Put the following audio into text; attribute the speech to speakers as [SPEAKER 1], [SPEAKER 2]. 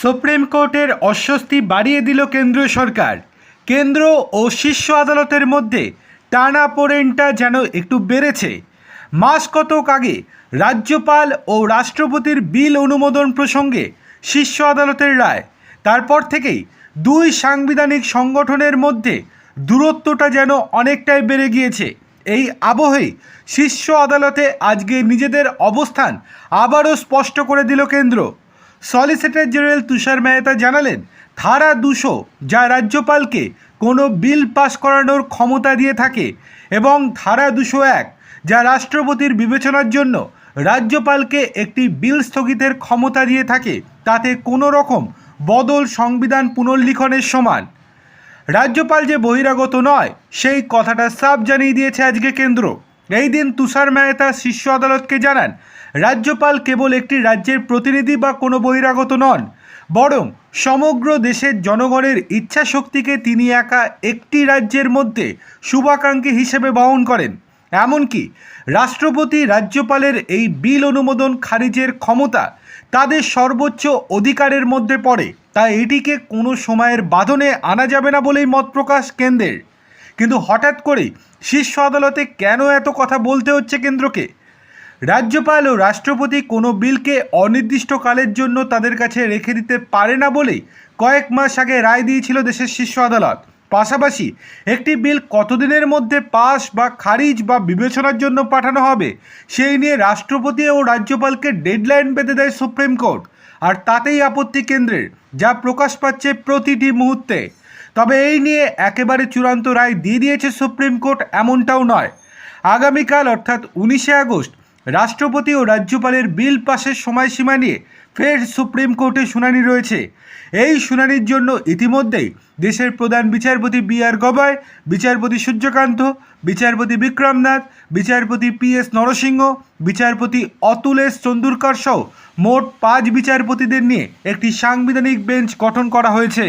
[SPEAKER 1] Supreme কোর্টের অস্বস্তি বাড়িয়ে দিল কেন্দ্রীয় সরকার। কেন্দ্র ও শীর্ষ আদালতের মধ্যে টানা পোড়েনটা যেন একটু বেড়েছে। মাস কতক আগে রাজ্যপাল ও রাষ্ট্রপতির বিল অনুমোদন প্রসঙ্গে শীর্ষ আদালতের রায়। তারপর থেকেই দুই সাংবিধানিক সংগঠনের মধ্যে দূরত্বটা যেন অনেকটাই বেড়ে গিয়েছে। এই আবহেই শীর্ষ আদালতে আজকে নিজেদের অবস্থান আবারও স্পষ্ট করে দিল কেন্দ্র। সলিসিটর জেনারেল তুষার মেহতা জানালেন, ধারা দুশো, যা রাজ্যপালকে কোনো বিল পাস করানোর ক্ষমতা দিয়ে থাকে, এবং ধারা দুশো এক, যা রাষ্ট্রপতির বিবেচনার জন্য রাজ্যপালকে একটি বিল স্থগিতের ক্ষমতা দিয়ে থাকে, তাতে কোনো রকম বদল সংবিধান পুনর্লিখনের সমান। রাজ্যপাল যে বহিরাগত নয়, সেই কথাটা সাফ জানিয়ে দিয়েছে আজকে কেন্দ্র। এই দিন তুষার মেহতা শীর্ষ আদালতকে জানান, রাজ্যপাল কেবল একটি রাজ্যের প্রতিনিধি বা কোনো বহিরাগত নন, বরং সমগ্র দেশের জনগণের ইচ্ছা শক্তিকে তিনি একা একটি রাজ্যের মধ্যে শুভাকাঙ্ক্ষী হিসেবে বহন করেন। এমনকি রাষ্ট্রপতি, রাজ্যপালের এই বিল অনুমোদন খারিজের ক্ষমতা তাদের সর্বোচ্চ অধিকারের মধ্যে পড়ে, তাই এটিকে কোনো সময়ের বাঁধনে আনা যাবে না বলেই মত প্রকাশ কেন্দ্রের। কিন্তু হঠাৎ করেই শীর্ষ আদালতে কেন এত কথা বলতে হচ্ছে কেন্দ্রকে? রাজ্যপাল ও রাষ্ট্রপতি কোনো বিলকে অনির্দিষ্টকালের জন্য তাদের কাছে রেখে দিতে পারে না বলেই কয়েক মাস আগে রায় দিয়েছিল দেশের শীর্ষ আদালত। পাশাপাশি একটি বিল কতদিনের মধ্যে পাস বা খারিজ বা বিবেচনার জন্য পাঠানো হবে, সেই নিয়ে রাষ্ট্রপতি ও রাজ্যপালকে ডেডলাইন বেঁধে দেয় সুপ্রিম কোর্ট। আর তাতেই আপত্তি কেন্দ্রের, যা প্রকাশ পাচ্ছে প্রতিটি মুহূর্তে। তবে এই নিয়ে একেবারে চূড়ান্ত রায় দিয়ে দিয়েছে সুপ্রিম কোর্ট, এমনটাও নয়। আগামীকাল, অর্থাৎ উনিশে আগস্ট, রাষ্ট্রপতি ও রাজ্যপালের বিল পাশের সময়সীমা নিয়ে ফের সুপ্রিম কোর্টে শুনানি রয়েছে। এই শুনানির জন্য ইতিমধ্যেই দেশের প্রধান বিচারপতি বি আর গবাই, বিচারপতি সূর্যকান্ত, বিচারপতি বিক্রমনাথ বিচারপতি পি এস নরসিংহ, বিচারপতি অতুলেশ চন্দুরকর সহ মোট পাঁচ বিচারপতিদের নিয়ে একটি সাংবিধানিক বেঞ্চ গঠন করা হয়েছে।